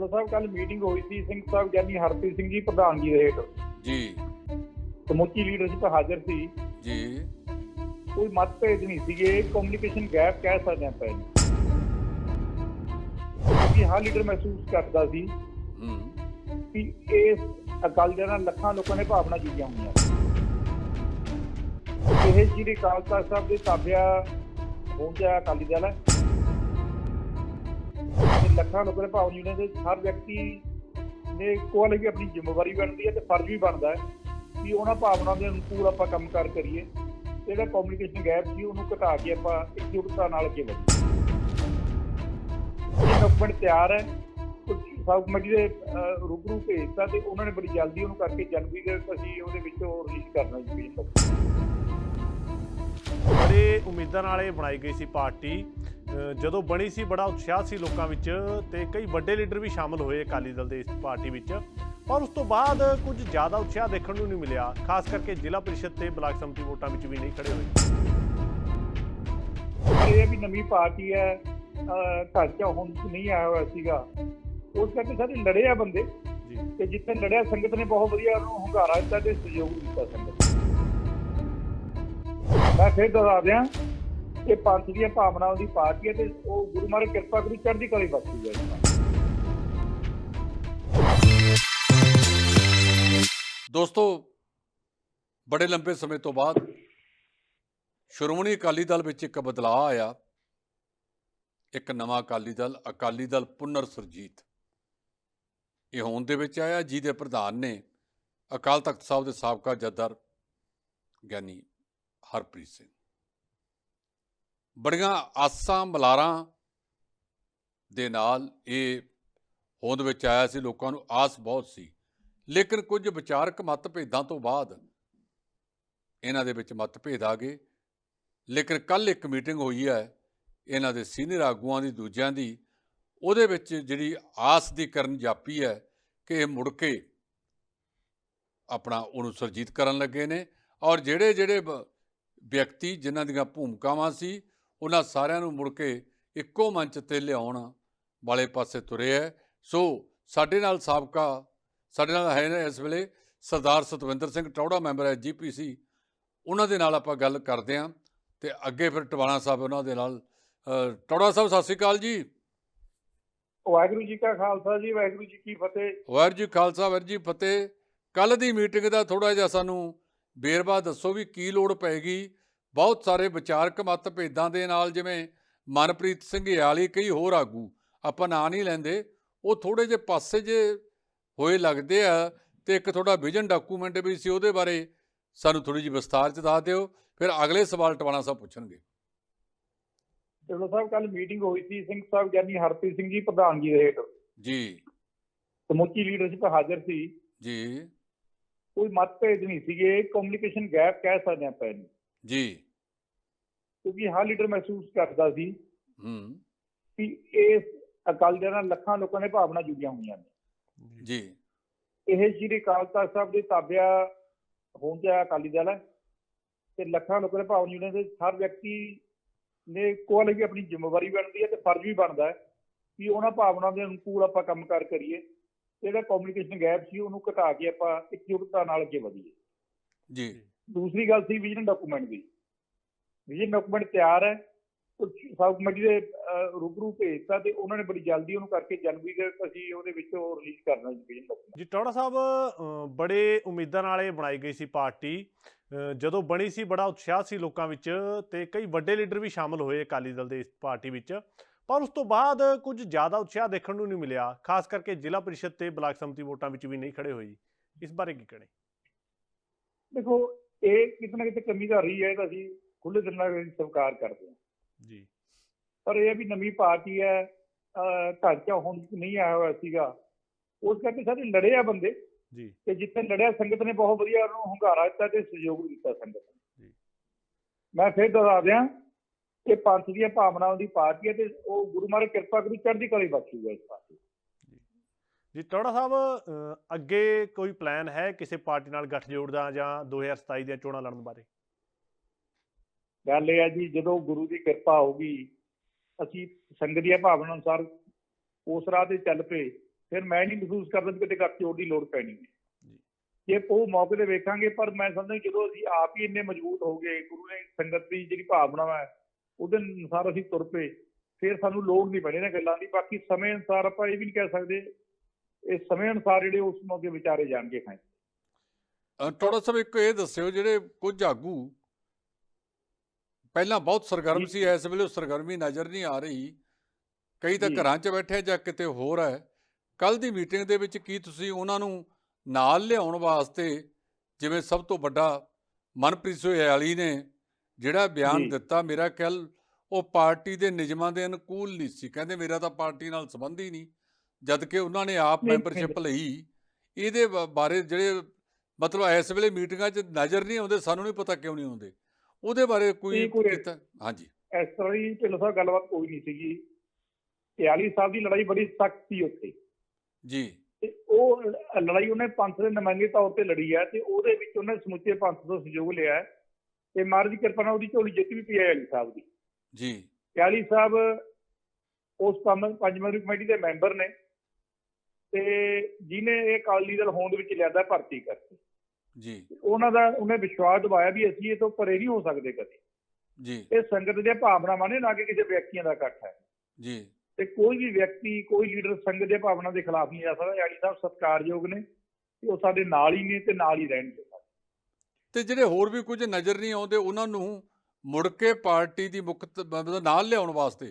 ਢਿੱਲੋਂ ਸਾਹਿਬ ਕੱਲ ਮੀਟਿੰਗ ਹੋਈ ਸੀ ਸਿੰਘ ਸਾਹਿਬ ਗਿਆਨੀ ਹਰਪ੍ਰੀਤ ਸਿੰਘ ਜੀ ਪ੍ਰਧਾਨਗੀ ਦੇ ਹੇਠ। ਜੀ। ਸਮੁੱਚੀ ਲੀਡਰਸ਼ਿਪ ਹਾਜ਼ਰ ਸੀ। ਜੀ। ਕੋਈ ਮਤਭੇਦ ਨਹੀਂ ਸੀਗੇ ਕਮਿਊਨੀਕੇਸ਼ਨ ਗੈਪ ਕਹਿ ਸਕਦੇ ਆਪਾਂ ਇਹਨੂੰ। ਕਿ ਹਰ ਲੀਡਰ ਮਹਿਸੂਸ ਕਰਦਾ ਸੀ ਹੂੰ। ਕਿ ਇਸ ਅਕਾਲੀ ਦਲ ਨਾਲ ਲੱਖਾਂ ਲੋਕਾਂ ਨੇ ਭਾਵਨਾ ਜੁੜੀਆਂ ਹੋਈਆਂ। ਇਹ ਜਿਹੜੀ ਤਖਤ ਸਾਹਿਬ ਦੇ ਤਾਬਿਆ ਪਹੁੰਚਿਆ ਅਕਾਲੀ ਦਲ। ਹੈ ਲੱਖਾਂ ਲੋਕਾਂ ਦੇ ਭਾਵਨਾ ਜੁੜੀਆਂ ਤੇ ਹਰ ਵਿਅਕਤੀ ਨੇ ਕੋਲ ਵੀ ਆਪਣੀ ਜ਼ਿੰਮੇਵਾਰੀ ਬਣਦੀ ਹੈ ਤੇ ਫਰਜ਼ ਵੀ ਬਣਦਾ ਹੈ ਕਿ ਉਹਨਾਂ ਭਾਵਨਾ ਦੇ ਅਨੁਕੂਲ ਆਪਾਂ ਕੰਮਕਾਰ ਕਰੀਏ। ਜਿਹੜਾ ਕਮਿਊਨੀਕੇਸ਼ਨ ਗੈਪ ਸੀ ਉਹਨੂੰ ਘਟਾ ਕੇ ਆਪਾਂ ਇਕਜੁੱਟਤਾ ਨਾਲ ਅੱਗੇ ਵਧੀਏ। ਡਾਕੂਮੈਂਟ ਤਿਆਰ ਹੈ। ਸਬ ਕਮੇਟੀ ਦੇ ਰੂਬਰੂ ਭੇਜਤਾ ਤੇ ਉਹਨਾਂ ਨੇ ਬੜੀ ਜਲਦੀ ਉਹਨੂੰ ਕਰਕੇ ਜਨਵਰੀ ਦੇ ਅਸੀਂ ਉਹਦੇ ਵਿੱਚ ਉਹ ਰਿਲੀਜ਼ ਕਰਨਾ ਜੀ ਬੜੇ ਉਮੀਦਾਂ ਨਾਲ ਇਹ ਬਣਾਈ ਗਈ ਸੀ ਪਾਰਟੀ। ਜਦੋਂ ਬਣੀ ਸੀ ਬੜਾ ਉਤਸ਼ਾਹ ਸੀ ਲੋਕਾਂ ਵਿੱਚ ਤੇ ਕਈ ਵੱਡੇ ਲੀਡਰ ਵੀ ਸ਼ਾਮਲ ਹੋਏ ਅਕਾਲੀ ਦਲ ਦੇ ਇਸ ਪਾਰਟੀ ਵਿੱਚ। ਪਰ ਉਸ ਤੋਂ ਬਾਅਦ ਕੁਝ ਜ਼ਿਆਦਾ ਉਤਸ਼ਾਹ ਦੇਖਣ ਨੂੰ ਨਹੀਂ ਮਿਲਿਆ ਖਾਸ ਕਰਕੇ ਜ਼ਿਲ੍ਹਾ ਪਰਿਸ਼ਦ ਤੇ ਬਲਾਕ ਸੰਮਤੀ ਵੋਟਾਂ ਵਿੱਚ ਵੀ ਨਹੀਂ ਖੜੇ ਹੋਏ। ਇਹ ਵੀ ਨਵੀਂ ਪਾਰਟੀ ਹੈ ਅਹ, ਘਰ ਚ ਹੁਣ ਨਹੀਂ ਆਇਆ ਹੋਇਆ ਸੀਗਾ। ਉਸ ਕਰਕੇ ਸਾਰੇ ਲੜੇ ਆ ਬੰਦੇ ਤੇ ਜਿੱਥੇ ਲੜਿਆ ਸੰਗਤ ਨੇ ਬਹੁਤ ਵਧੀਆ ਉਹਨੂੰ ਹੁੰਗਾਰਾ ਦਿੱਤਾ ਤੇ ਸਹਿਯੋਗ ਦਿੱਤਾ ਸੰਗਤ। ਮੈਂ ਫਿਰ ਦੁਹਰਾ ਦਿਆਂ ਕਿ ਪੰਥ ਦੀਆਂ ਭਾਵਨਾਵਾਂ ਦੀ ਪਾਰਟੀ ਹੈ ਤੇ ਉਹ ਗੁਰੂ ਮਹਾਰਾਜ ਕਿਰਪਾ ਕਰੂ ਚੜ੍ਹਦੀ ਕਲੀ ਬਖਸ਼ੂਗਾ ਜੀ ਦੋਸਤੋ, ਬੜੇ ਲੰਬੇ ਸਮੇਂ ਤੋਂ ਬਾਅਦ ਸ਼੍ਰੋਮਣੀ ਅਕਾਲੀ ਦਲ ਵਿੱਚ ਇੱਕ ਬਦਲਾਅ ਆਇਆ। ਇੱਕ ਨਵਾਂ ਅਕਾਲੀ ਦਲ ਅਕਾਲੀ ਦਲ ਪੁਨਰ ਸੁਰਜੀਤ। ਇਹ ਹੋਂਦ ਦੇ ਵਿੱਚ ਆਇਆ, ਜਿਹਦੇ ਪ੍ਰਧਾਨ ਨੇ ਅਕਾਲ ਤਖਤ ਸਾਹਿਬ ਦੇ ਸਾਬਕਾ ਜੱਦਰ ਗਿਆਨੀ ਹਰਪ੍ਰੀਤ ਸਿੰਘ। ਬੜੀਆਂ ਆਸਾਂ ਮਲਾਰਾਂ ਦੇ ਨਾਲ ਇਹ ਹੋਂਦ ਵਿੱਚ ਆਇਆ ਸੀ, ਲੋਕਾਂ ਨੂੰ ਆਸ ਬਹੁਤ ਸੀ। ਲੇਕਿਨ ਕੁਝ ਵਿਚਾਰਕ ਮਤਭੇਦਾਂ ਤੋਂ ਬਾਅਦ ਇਹਨਾਂ ਦੇ ਵਿੱਚ ਮਤਭੇਦ ਆ ਗਏ। ਲੇਕਿਨ ਕੱਲ ਇੱਕ ਮੀਟਿੰਗ ਹੋਈ ਹੈ, ਇਹਨਾਂ ਦੇ ਸੀਨੀਅਰ ਆਗੂਆਂ ਦੀ, ਦੂਜਿਆਂ ਦੀ, ਉਹਦੇ ਵਿੱਚ ਜਿਹੜੀ ਆਸ ਦੀ ਕਰਨ ਜਾਪੀ ਹੈ ਕਿ ਇਹ ਮੁੜ ਕੇ ਆਪਣਾ ਉਹਨੂੰ ਸਰਜੀਤ ਕਰਨ ਲੱਗੇ ਨੇ ਔਰ ਜਿਹੜੇ ਜਿਹੜੇ ਵਿਅਕਤੀ ਜਿਨ੍ਹਾਂ ਦੀਆਂ ਭੂਮਿਕਾਵਾਂ ਸੀ ਉਹਨਾਂ ਸਾਰਿਆਂ ਨੂੰ ਮੁੜ ਕੇ ਇੱਕੋ ਮੰਚ ਤੇ ਲਿਆਉਣ ਵਾਲੇ ਪਾਸੇ ਤੁਰੇ ਹੈ ਸੋ ਸਾਡੇ ਨਾਲ ਸਾਬਕਾ ਸਾਡੇ ਨਾਲ ਹੈ ਇਸ ਵੇਲੇ ਸਰਦਾਰ ਸਤਵਿੰਦਰ ਸਿੰਘ ਟੌੜਾ ਮੈਂਬਰ ਹੈ ਜੀਪੀਸੀ ਉਹਨਾਂ ਦੇ ਨਾਲ ਆਪਾਂ ਗੱਲ ਕਰਦੇ ਹਾਂ ਤੇ ਅੱਗੇ ਫਿਰ ਟਵਾਣਾ ਸਾਹਿਬ ਉਹਨਾਂ ਦੇ ਨਾਲ। ਟੌੜਾ ਸਾਹਿਬ ਸਤਿ ਸ਼੍ਰੀ ਅਕਾਲ ਜੀ। ਵਾਹਿਗੁਰੂ ਜੀ ਕਾ ਖਾਲਸਾ ਜੀ ਵਾਹਿਗੁਰੂ ਜੀ ਕੀ ਫਤਿਹ। ਵਾਹਿਗੁਰੂ ਜੀ ਖਾਲਸਾ ਵਾਹਿਗੁਰੂ ਜੀ ਫਤਿਹ। ਕੱਲ ਦੀ ਮੀਟਿੰਗ ਦਾ ਥੋੜਾ ਜਿਹਾ ਸਾਨੂੰ ਬੇਰਵਾ ਦੱਸੋ ਵੀ ਕੀ ਲੋੜ ਪੈਗੀ ਬਹੁਤ ਸਾਰੇ ਵਿਚਾਰਕ ਮਤਭੇਦਾਂ ਦੇ ਨਾਲ ਜਿਵੇਂ ਮਨਪ੍ਰੀਤ ਸਿੰਘ ਯਾਲੀ ਕਈ ਹੋਰ ਆਗੂ ਆਪਾਂ ਨਾਂ ਨਹੀਂ ਲੈਂਦੇ ਉਹ ਥੋੜੇ ਜਿਹੇ ਪਾਸੇ ਜੇ ਹੋਏ ਲੱਗਦੇ ਆ ਤੇ ਇੱਕ ਤੁਹਾਡਾ ਵਿਜ਼ਨ ਡਾਕੂਮੈਂਟ ਵੀ ਸੀ ਉਹਦੇ ਬਾਰੇ ਸਾਨੂੰ ਥੋੜੀ ਜਿਹੀ ਵਿਸਥਾਰ ਚ ਦੱਸ ਦਿਓ ਫਿਰ ਅਗਲੇ ਸਵਾਲ ਟਵਾਣਾ ਸਾਹਿਬ ਪੁੱਛਣਗੇ। ਢਿੱਲੋਂ ਸਾਹਿਬ ਕੱਲ ਮੀਟਿੰਗ ਹੋਈ ਸੀ ਸਿੰਘ ਸਾਹਿਬ ਗਿਆਨੀ ਹਰਪ੍ਰੀਤ ਸਿੰਘ ਜੀ ਪ੍ਰਧਾਨਗੀ ਦੇ ਹੇਠ। ਜੀ। ਸਮੁੱਚੀ ਲੀਡਰਸ਼ਿਪ ਹਾਜ਼ਰ ਸੀ। ਜੀ। ਕੋਈ ਮਤਭੇਦ ਨਹੀਂ ਸੀਗੇ ਕਮਿਊਨੀਕੇਸ਼ਨ ਗੈਪ ਕਹਿ ਸਕਦੇ ਆਪਾਂ ਇਹਨੂੰ। ਜੀ। ਕਿਉਂਕਿ ਹਰ ਲੀਡਰ ਮਹਿਸੂਸ ਕਰਦਾ ਸੀ ਹੂੰ। ਕਿ ਇਸ ਅਕਾਲੀ ਦਲ ਨਾਲ ਲੱਖਾਂ ਲੋਕਾਂ ਦੇ ਭਾਵਨਾ ਜੁੜੀਆਂ ਹੋਈਆਂ ਨੇ। ਜੀ। ਇਹ ਸ਼੍ਰੀ ਅਕਾਲ ਤਖਤ ਸਾਹਿਬ ਦੇ ਤਾਬਿਆ ਪਹੁੰਚਿਆ ਅਕਾਲੀ ਦਲ ਹੈ ਤੇ ਲੱਖਾਂ ਲੋਕਾਂ ਦੇ ਭਾਵਨਾ ਜੁੜੀਆਂ ਤੇ ਹਰ ਵਿਅਕਤੀ ਨੇ ਕੋਲ ਵੀ ਆਪਣੀ ਜ਼ਿੰਮੇਵਾਰੀ ਬਣਦੀ ਹੈ ਤੇ ਫਰਜ਼ ਵੀ ਬਣਦਾ ਹੈ ਕਿ ਉਹਨਾਂ ਭਾਵਨਾ ਦੇ ਅਨੁਕੂਲ ਆਪਾਂ ਕੰਮਕਾਰ ਕਰੀਏ। ਤੇ ਜਿਹੜਾ ਕਮਿਊਨੀਕੇਸ਼ਨ ਗੈਪ ਸੀ ਉਹਨੂੰ ਘਟਾ ਕੇ ਆਪਾਂ ਇਕਜੁੱਟਤਾ ਨਾਲ ਅੱਗੇ ਵਧੀਏ। ਜੀ। ਦੂਸਰੀ ਗੱਲ ਸੀ ਵਿਜ਼ਨ ਡਾਕੂਮੈਂਟ ਦੀ। ਵਿਜ਼ਨ ਡਾਕੂਮੈਂਟ ਤਿਆਰ ਹੈ ਸਬ ਕਮੇਟੀ ਦੇ ਰੂਬਰੂ ਭੇਜਤਾ ਤੇ ਉਹਨਾਂ ਨੇ ਬੜੀ ਜਲਦੀ ਉਹਨੂੰ ਕਰਕੇ ਜਨਵਰੀ ਦੇ ਅਸੀਂ ਉਹਦੇ ਵਿੱਚ ਉਹ ਰਿਲੀਜ਼ ਕਰਨਾ ਜੀ ਵਿਜ਼ਨ ਡਾਕੂਮੈਂਟ ਜੀ ਟੌੜਾ ਸਾਹਿਬ ਬੜੇ ਉਮੀਦਾਂ ਨਾਲ ਇਹ ਬਣਾਈ ਗਈ ਸੀ ਪਾਰਟੀ। ਜਦੋਂ ਬਣੀ ਸੀ ਬੜਾ ਉਤਸ਼ਾਹ ਸੀ ਲੋਕਾਂ ਵਿੱਚ ਤੇ ਕਈ ਵੱਡੇ ਲੀਡਰ ਵੀ ਸ਼ਾਮਲ ਹੋਏ ਅਕਾਲੀ ਦਲ ਦੇ ਇਸ ਪਾਰਟੀ ਵਿੱਚ। ਪਰ ਉਸ ਤੋਂ ਬਾਅਦ ਕੁਝ ਜ਼ਿਆਦਾ ਉਤਸ਼ਾਹ ਦੇਖਣ ਨੂੰ ਨਹੀਂ ਮਿਲਿਆ ਖਾਸ ਕਰਕੇ ਜ਼ਿਲ੍ਹਾ ਪਰਿਸ਼ਦ ਤੇ ਬਲਾਕ ਸੰਮਤੀ ਵੋਟਾਂ ਵਿੱਚ ਵੀ ਨਹੀਂ ਖੜੇ ਹੋਏ ਇਸ ਬਾਰੇ ਕੀ ਕਹਿਣੇ? ਦੇਖੋ ਇਹ ਕਿਤੇ ਨਾ ਕਿਤੇ ਕਮੀ ਤਾਂ ਰਹੀ ਹੈ ਤਾਂ ਅਸੀਂ ਖੁੱਲੇ ਦਿਲ ਨਾਲ ਸਵੀਕਾਰ ਕਰਦੇ ਹਾਂ। ਜੀ। ਪਰ ਇਹ ਹੈ ਵੀ ਨਵੀਂ ਪਾਰਟੀ ਹੈ ਅਹ, ਘਰ ਚ ਹੁਣ ਨਹੀਂ ਆਇਆ ਹੋਇਆ ਸੀਗਾ। ਉਸ ਕਰਕੇ ਸਾਰੇ ਲੜੇ ਆ ਬੰਦੇ। ਜੀ। ਤੇ ਜਿੱਥੇ ਲੜਿਆ ਸੰਗਤ ਨੇ ਬਹੁਤ ਵਧੀਆ ਉਹਨੂੰ ਹੁੰਗਾਰਾ ਦਿੱਤਾ ਤੇ ਸਹਿਯੋਗ ਦਿੱਤਾ ਸੰਗਤ ਨੂੰ। ਜੀ। ਮੈਂ ਫਿਰ ਦੁਹਰਾ ਦਿਆਂ ਕਿ ਪੰਥ ਦੀਆਂ ਭਾਵਨਾਵਾਂ ਦੀ ਪਾਰਟੀ ਹੈ ਤੇ ਉਹ ਗੁਰੂ ਮਹਾਰਾਜ ਕਿਰਪਾ ਕਰੂ ਚੜ੍ਹਦੀ ਕਲੀ ਬਖਸ਼ੂਗਾ ਇਸ ਪਾਸੇ ਜੀ ਟੌੜਾ ਸਾਹਿਬ ਅੱਗੇ ਕੋਈ ਪਲਾਨ ਹੈ ਕਿਸੇ ਪਾਰਟੀ ਨਾਲ ਗੱਠਜੋੜ ਦਾ ਜਾਂ 2027 ਦੀਆਂ ਚੋਣਾਂ ਲੜਨ ਬਾਰੇ? ਗੱਲ ਇਹ ਹੈ ਜੀ ਜਦੋਂ ਗੁਰੂ ਦੀ ਕਿਰਪਾ ਹੋਊਗੀ ਅਸੀਂ ਸੰਗਤ ਦੀਆਂ ਭਾਵਨਾ ਅਨੁਸਾਰ ਉਸ ਰਾਹ ਤੇ ਚੱਲ ਪਏ ਫਿਰ ਮੈਂ ਨਹੀਂ ਮਹਿਸੂਸ ਕਰਦਾ ਵੀ ਕਿਤੇ ਗੱਠਜੋੜ ਦੀ ਲੋੜ ਪੈਣੀ ਹੈ। ਜੇ। ਉਹ ਮੌਕੇ ਤੇ ਵੇਖਾਂਗੇ ਪਰ ਮੈਂ ਸਮਝਦਾ ਕਿ ਜਦੋਂ ਅਸੀਂ ਆਪ ਹੀ ਇੰਨੇ ਮਜ਼ਬੂਤ ਹੋ ਗਏ ਗੁਰੂ ਨੇ ਸੰਗਤ ਦੀ ਜਿਹੜੀ ਭਾਵਨਾ ਹੈ ਉਹਦੇ ਅਨੁਸਾਰ ਅਸੀਂ ਤੁਰ ਪਏ ਫਿਰ ਸਾਨੂੰ ਲੋੜ ਨਹੀਂ ਪੈਣੀ ਇਹਨਾਂ ਗੱਲਾਂ ਦੀ ਬਾਕੀ ਸਮੇਂ ਅਨੁਸਾਰ ਆਪਾਂ ਇਹ ਵੀ ਨਹੀਂ ਕਹਿ ਸਕਦੇ ਇਹ ਸਮੇਂ ਅਨੁਸਾਰ ਜਿਹੜੇ ਉਸ ਮੌਕੇ ਵਿਚਾਰੇ ਜਾਣਗੇ ਹਾਂ ਅ, ਟੋੜਾ ਸਾਹਿਬ ਇੱਕ ਇਹ ਦੱਸਿਓ ਜਿਹੜੇ ਕੁਝ ਆਗੂ ਪਹਿਲਾਂ ਬਹੁਤ ਸਰਗਰਮ। ਸੀ ਇਸ ਵੇਲੇ ਸਰਗਰਮੀ ਨਜ਼ਰ ਨਹੀਂ ਆ ਰਹੀ ਕਈ ਤਾਂ। ਘਰਾਂ 'ਚ ਬੈਠੇ ਜਾਂ ਕਿਤੇ ਹੋਰ ਹੈ ਕੱਲ ਦੀ ਮੀਟਿੰਗ ਦੇ ਵਿੱਚ ਕੀ ਤੁਸੀਂ ਉਹਨਾਂ ਨੂੰ ਨਾਲ ਲਿਆਉਣ ਵਾਸਤੇ ਜਿਵੇਂ ਸਭ ਤੋਂ ਵੱਡਾ ਮਨਪ੍ਰੀਤ ਸੋਇਆਲੀ ਨੇ ਜਿਹੜਾ ਬਿਆਨ। ਦਿੱਤਾ ਮੇਰਾ ਖਿਆਲ ਉਹ ਪਾਰਟੀ ਦੇ ਨਿਯਮਾਂ ਦੇ ਅਨੁਕੂਲ ਨਹੀਂ ਸੀ ਕਹਿੰਦੇ ਮੇਰਾ ਤਾਂ ਪਾਰਟੀ ਨਾਲ ਸੰਬੰਧ ਹੀ ਨਹੀਂ ਜਦ ਕਿ ਉਹਨਾਂ ਨੇ ਆਪ ਮੈਂਬਰਸ਼ਿਪ ਲਈ। ਇਹਦੇ ਬਾਰੇ ਜਿਹੜੇ ਮਤਲਬ ਇਸ ਵੇਲੇ ਮੀਟਿੰਗਾਂ 'ਚ ਨਜ਼ਰ ਨਹੀਂ ਆਉਂਦੇ ਸਾਨੂੰ ਨਹੀਂ ਪਤਾ ਕਿਉਂ ਨਹੀਂ ਆਉਂਦੇ। ਉਹਦੇ ਬਾਰੇ ਕੋਈ ਕੀਤਾ? ਹਾਂਜੀ। ਇਸ ਤਰ੍ਹਾਂ ਦੀ ਢਿੱਲੋਂ ਸਾਹਿਬ ਗੱਲਬਾਤ ਕੋਈ ਨਹੀਂ ਸੀਗੀ। 43 ਸਾਹਿਬ ਦੀ ਲੜਾਈ ਬੜੀ ਸਖਤ ਸੀ ਉੱਥੇ। ਜੀ। ਤੇ ਉਹ ਲੜਾਈ ਉਹਨੇ ਪੰਥ ਦੇ ਨੁਮਾਇੰਦੇ ਤੌਰ ਤੇ ਲੜੀ ਹੈ ਤੇ ਉਹਦੇ ਵਿੱਚ ਉਹਨੇ ਸਮੁੱਚੇ ਪੰਥ ਤੋਂ ਸਹਿਯੋਗ ਲਿਆ ਹੈ। ਤੇ ਮਹਾਰਾਜ ਦੀ ਕਿਰਪਾ ਨਾਲ ਉਹਦੀ ਝੋਲੀ ਜਿੱਤ ਵੀ ਪਈ ਹੈ ਅਲੀ ਸਾਹਿਬ ਦੀ। ਜੀ। ਅਲੀ ਸਾਹਿਬ ਉਸ ਪੰਜ ਪੰਜ ਮੈਂਬਰੀ ਕਮੇਟੀ ਦੇ ਮੈਂਬਰ ਨੇ। ਤੇ ਜਿਨੇ ਇਹ ਅਕਾਲੀ ਦਲ ਹੋਂਦ ਵਿੱਚ ਲਿਆਦਾ ਭਰਤੀ ਕਰਕੇ। ਜੀ। ਉਹਨਾਂ ਦਾ ਉਹਨੇ ਵਿਸ਼ਵਾਸ ਦਿਵਾਇਆ ਵੀ ਅਸੀਂ ਇਹ ਤੋਂ ਪਰੇ ਨਹੀਂ ਹੋ ਸਕਦੇ ਕਦੇ। ਜੀ। ਇਹ ਸੰਗਤ ਦੀਆਂ ਭਾਵਨਾਵਾਂ ਨੇ ਨਾ ਕਿ ਕਿਸੇ ਵਿਅਕਤੀਆਂ ਦਾ ਇਕੱਠ ਹੈ। ਜੀ। ਤੇ ਕੋਈ ਵੀ ਵਿਅਕਤੀ ਕੋਈ ਲੀਡਰ ਸੰਗਤ ਦੇ ਭਾਵਨਾ ਦੇ ਖਿਲਾਫ ਨਹੀਂ ਜਾ ਸਕਦਾ। ਯਾਨੀ ਸਾਹਿਬ ਸਤਿਕਾਰਯੋਗ ਨੇ ਉਹ ਸਾਡੇ ਨਾਲ ਹੀ ਨੇ ਤੇ ਨਾਲ ਹੀ ਰਹਿਣਗੇ ਤੇ ਜਿਹੜੇ ਹੋਰ ਵੀ ਕੁਝ ਨਜ਼ਰ ਨਹੀਂ ਆਉਂਦੇ ਉਹਨਾਂ ਨੂੰ ਮੁੜ ਕੇ ਪਾਰਟੀ ਦੀ ਮੁੱਖ ਤ- ਮਤਲਬ ਨਾਲ ਲਿਆਉਣ ਵਾਸਤੇ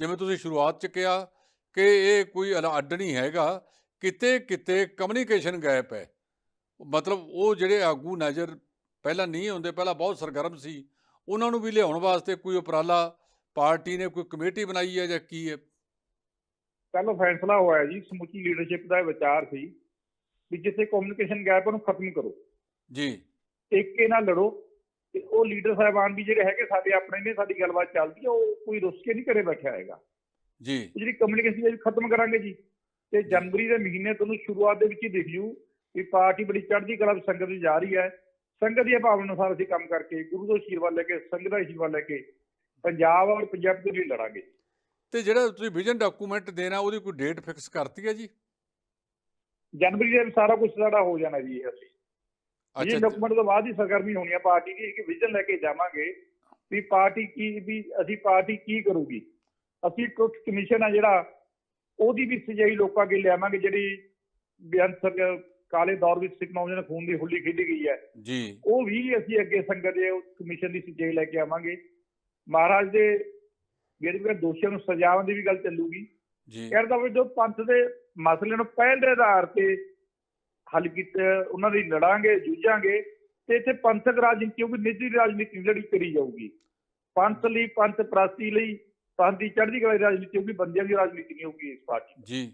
ਜਿਵੇਂ ਤੁਸੀਂ ਸ਼ੁਰੂਆਤ 'ਚ ਕਿਹਾ ਕਿ ਇਹ ਕੋਈ ਅਲ- ਅੱਡ ਨਹੀਂ ਹੈਗਾ ਕਿਤੇ ਕਿਤੇ ਕਮਿਊਨੀਕੇਸ਼ਨ ਗੈਪ ਹੈ। ਮਤਲਬ ਉਹ ਜਿਹੜੇ ਆਗੂ ਨਜ਼ਰ ਪਹਿਲਾਂ ਨਹੀਂ ਆਉਂਦੇ ਪਹਿਲਾਂ ਬਹੁਤ ਸਰਗਰਮ ਸੀ। ਉਹਨਾਂ ਨੂੰ ਵੀ ਲਿਆਉਣ ਵਾਸਤੇ ਕੋਈ ਉਪਰਾਲਾ ਪਾਰਟੀ ਨੇ ਕੋਈ ਕਮੇਟੀ ਬਣਾਈ ਹੈ ਜਾਂ ਕੀ ਹੈ? ਕੱਲ ਉਹ ਫੈਸਲਾ ਹੋਇਆ ਜੀ ਸਮੁੱਚੀ ਲੀਡਰਸ਼ਿਪ ਦਾ ਵਿਚਾਰ ਸੀ ਵੀ ਜਿੱਥੇ ਕਮਿਊਨੀਕੇਸ਼ਨ ਗੈਪ ਉਹਨੂੰ ਖਤਮ ਕਰੋ। ਜੀ। ਏਕੇ ਨਾਲ ਲੜੋ ਤੇ ਉਹ ਲੀਡਰ ਸਾਹਿਬਾਨ ਵੀ ਜਿਹੜੇ ਹੈਗੇ ਸਾਡੇ ਆਪਣੇ ਨੇ ਸਾਡੀ ਗੱਲਬਾਤ ਚੱਲਦੀ ਹੈ ਉਹ ਕੋਈ ਰੁੱਸ ਕੇ ਨਹੀਂ ਘਰੇ ਬੈਠਿਆ ਹੈਗਾ। ਜੀ। ਜਿਹੜੀ ਕਮਿਊਨੀਕੇਸ਼ਨ ਖਤਮ ਕਰਾਂਗੇ ਜੀ। ਤੇ ਜਨਵਰੀ ਦੇ ਮਹੀਨੇ ਤੁਹਾਨੂੰ ਸ਼ੁਰੂਆਤ ਦੇ ਵਿੱਚ ਹੀ ਦਿਖ ਜੂ ਵੀ ਪਾਰਟੀ ਬੜੀ ਚੜ੍ਹਦੀ ਕਲਾ ਵਿੱਚ ਸੰਗਤ ਵਿੱਚ ਜਾ ਰਹੀ ਹੈ। ਸੰਗਤ ਦੀ ਭਾਵਨਾ ਅਨੁਸਾਰ ਅਸੀਂ ਕੰਮ ਕਰਕੇ ਗੁਰੂ ਦਾ ਆਸ਼ੀਰਵਾਦ ਲੈ ਕੇ ਸੰਗਤ ਦਾ ਆਸ਼ੀਰਵਾਦ ਲੈ ਕੇ ਪੰਜਾਬ ਔਰ ਪੰਜਾਬ ਦੇ ਲਈ ਲੜਾਂਗੇ। ਤੇ ਜਿਹੜਾ ਤੁਸੀਂ ਵਿਜ਼ਨ ਡਾਕੂਮੈਂਟ ਦੇਣਾ ਉਹਦੀ ਕੋਈ ਡੇਟ ਫਿਕਸ ਕਰਤੀ ਹੈ ਜੀ? ਜਨਵਰੀ ਦੇ ਵਿੱਚ ਸਾਰਾ ਕੁਝ ਸਾਡਾ ਹੋ ਜਾਣਾ ਜੀ ਇਹ ਅਸੀਂ। ਇਹ ਅੱਛਾ। ਡਾਕੂਮੈਂਟ ਤੋਂ ਬਾਅਦ ਹੀ ਸਰਗਰਮੀ ਹੋਣੀ ਆ ਪਾਰਟੀ ਦੀ ਇੱਕ ਵਿਜ਼ਨ ਲੈ ਕੇ ਜਾਵਾਂਗੇ ਵੀ ਪਾਰਟੀ ਕੀ ਵੀ ਅਸੀਂ ਪਾਰਟੀ ਕੀ ਕਰੂਗੀ। ਅਸੀਂ ਕੁਝ ਕਮਿਸ਼ਨ ਆ ਜਿਹੜਾ ਉਹਦੀ ਵੀ ਸਜਾਈ ਲੋਕਾਂ ਅੱਗੇ ਲਿਆਵਾਂਗੇ ਜਿਹੜੀ ਬੇਅੰਤ ਸਰ ਕਾਲੇ ਦੌਰ ਵਿੱਚ ਸਿੱਖ ਨੌਜਵਾਨ ਖੂਨ ਦੀ ਹੁੱਲੀ ਖੇਡੀ ਗਈ ਹੈ। ਜੀ। ਉਹ ਵੀ ਅਸੀਂ ਅੱਗੇ ਸੰਗਤ ਦੇ ਕਮਿਸ਼ਨ ਦੀ ਸਜਾਈ ਲੈ ਕੇ ਆਵਾਂਗੇ। ਮਹਾਰਾਜ ਦੇ ਜਿਹੜੇ ਵੀ ਦੋਸ਼ੀਆਂ ਨੂੰ ਸਜ਼ਾਉਣ ਦੀ ਵੀ ਗੱਲ ਚੱਲੂਗੀ। ਜੀ। ਕਹਿੰਦਾ ਵੀ ਜੋ ਪੰਥ ਦੇ ਮਸਲੇ ਨੂੰ ਪਹਿਲ ਦੇ ਆਧਾਰ ਤੇ ਹੱਲ ਕੀਤੇ ਉਹਨਾਂ ਦੀ ਲੜਾਂਗੇ ਜੂਝਾਂਗੇ ਤੇ ਇੱਥੇ ਪੰਥਕ ਰਾਜਨੀਤੀ ਹੋਊਗੀ ਨਿੱਜੀ ਰਾਜਨੀਤੀ ਨਹੀਂ ਲੜੀ ਕਰੀ ਜਾਊਗੀ। ਪੰਥ ਲਈ ਪੰਥ ਪ੍ਰਾਸਤੀ ਲਈ ਪੰਥ ਦੀ ਚੜ੍ਹਦੀ ਕਲਾ ਦੀ ਰਾਜਨੀਤੀ ਹੋਊਗੀ ਬੰਦਿਆਂ ਦੀ ਰਾਜਨੀਤੀ ਨਹੀਂ ਹੋਊਗੀ ਇਸ ਪਾਰਟੀ ਜੀ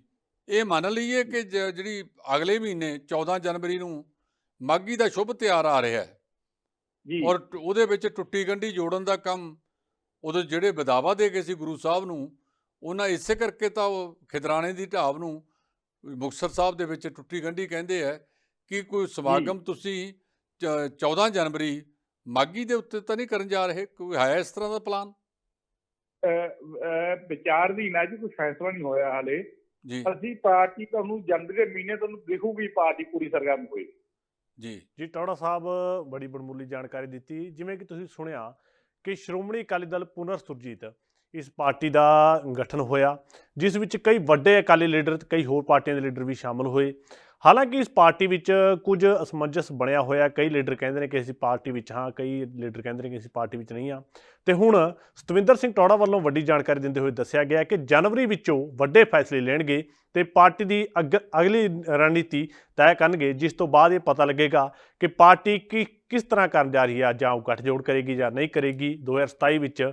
ਇਹ ਮੰਨ ਲਈਏ ਕਿ ਜਿਹੜੀ ਅਗਲੇ ਮਹੀਨੇ 14 ਜਨਵਰੀ ਨੂੰ ਮਾਗੀ ਦਾ ਸ਼ੁਭ ਤਿਉਹਾਰ ਆ ਰਿਹਾ ਹੈ। ਜੀ। ਔਰ ਉਹਦੇ ਵਿੱਚ ਟੁੱਟੀ ਗੰਢੀ ਜੋੜਨ ਦਾ ਕੰਮ ਉਹਦੇ ਜਿਹੜੇ ਬਦਾਵਾ ਦੇ ਗਏ ਸੀ ਗੁਰੂ ਸਾਹਿਬ ਨੂੰ ਉਹਨਾਂ ਇਸੇ ਕਰਕੇ ਤਾਂ ਉਹ ਖਿਦਰਾਣੇ ਦੀ ਢਾਬ ਨੂੰ ਮੁਕਤਸਰ ਸਾਹਿਬ ਦੇ ਵਿੱਚ ਟੁੱਟੀ ਗੰਢੀ ਕਹਿੰਦੇ ਆ ਕਿ ਕੋਈ ਸਮਾਗਮ ਤੁਸੀਂ ਚ- 14 ਜਨਵਰੀ ਮਾਗੀ ਦੇ ਉੱਤੇ ਤਾਂ ਨਹੀਂ ਕਰਨ ਜਾ ਰਹੇ ਕੋਈ ਹੈ ਇਸ ਤਰ੍ਹਾਂ ਦਾ ਪਲਾਨ? ਵਿਚਾਰ ਦੀ ਨਾ ਜੀ ਕੋਈ ਫੈਸਲਾ ਨਹੀਂ ਹੋਇਆ ਹਾਲੇ। ਜੀ। ਅਸੀਂ ਪਾਰਟੀ ਤੁਹਾਨੂੰ ਜਨਵਰੀ ਦੇ ਮਹੀਨੇ ਤੁਹਾਨੂੰ ਦਿਖੂਗੀ ਪਾਰਟੀ ਪੂਰੀ ਸਰਗਰਮ ਹੋਈ। ਜੀ। ਜੀ ਟੌੜਾ ਸਾਹਿਬ ਬੜੀ ਬੜਮੁੱਲੀ ਜਾਣਕਾਰੀ ਦਿੱਤੀ। ਜਿਵੇਂ ਕਿ ਤੁਸੀਂ ਸੁਣਿਆ ਕਿ ਸ਼੍ਰੋਮਣੀ ਅਕਾਲੀ ਦਲ ਪੁਨਰ ਸੁਰਜੀਤ ਇਸ ਪਾਰਟੀ ਦਾ ਗਠਨ ਹੋਇਆ, ਜਿਸ ਵਿੱਚ ਕਈ ਵੱਡੇ ਅਕਾਲੀ ਲੀਡਰ ਤੇ ਕਈ ਹੋਰ ਪਾਰਟੀਆਂ ਦੇ ਲੀਡਰ ਵੀ ਸ਼ਾਮਲ ਹੋਏ। ਹਾਲਾਂਕਿ ਇਸ ਪਾਰਟੀ ਵਿੱਚ ਕੁਝ ਅਸਮੰਜਸ ਬਣਿਆ ਹੋਇਆ, ਕਈ ਲੀਡਰ ਕਹਿੰਦੇ ਨੇ ਕਿ ਅਸੀਂ ਪਾਰਟੀ ਵਿੱਚ ਹਾਂ, ਕਈ ਲੀਡਰ ਕਹਿੰਦੇ ਨੇ ਕਿ ਅਸੀਂ ਪਾਰਟੀ ਵਿੱਚ ਨਹੀਂ ਹਾਂ। ਤੇ ਹੁਣ ਸਤਵਿੰਦਰ ਸਿੰਘ ਟੌੜਾ ਵੱਲੋਂ ਵੱਡੀ ਜਾਣਕਾਰੀ ਦਿੰਦੇ ਹੋਏ ਦੱਸਿਆ ਗਿਆ ਕਿ ਜਨਵਰੀ ਵਿੱਚੋਂ ਵੱਡੇ ਫੈਸਲੇ ਲੈਣਗੇ ਤੇ ਪਾਰਟੀ ਦੀ ਅੱਗ- ਅਗਲੀ ਰਣਨੀਤੀ ਤੈਅ ਕਰਨਗੇ, ਜਿਸ ਤੋਂ ਬਾਅਦ ਇਹ ਪਤਾ ਲੱਗੇਗਾ ਕਿ ਪਾਰਟੀ ਕੀ, ਕਿਸ ਤਰ੍ਹਾਂ ਕਰਨ ਜਾ ਰਹੀ ਹੈ, ਜਾਂ ਉਹ ਗੱਠਜੋੜ ਕਰੇਗੀ ਜਾਂ ਨਹੀਂ ਕਰੇਗੀ। 2027 ਵਿੱਚ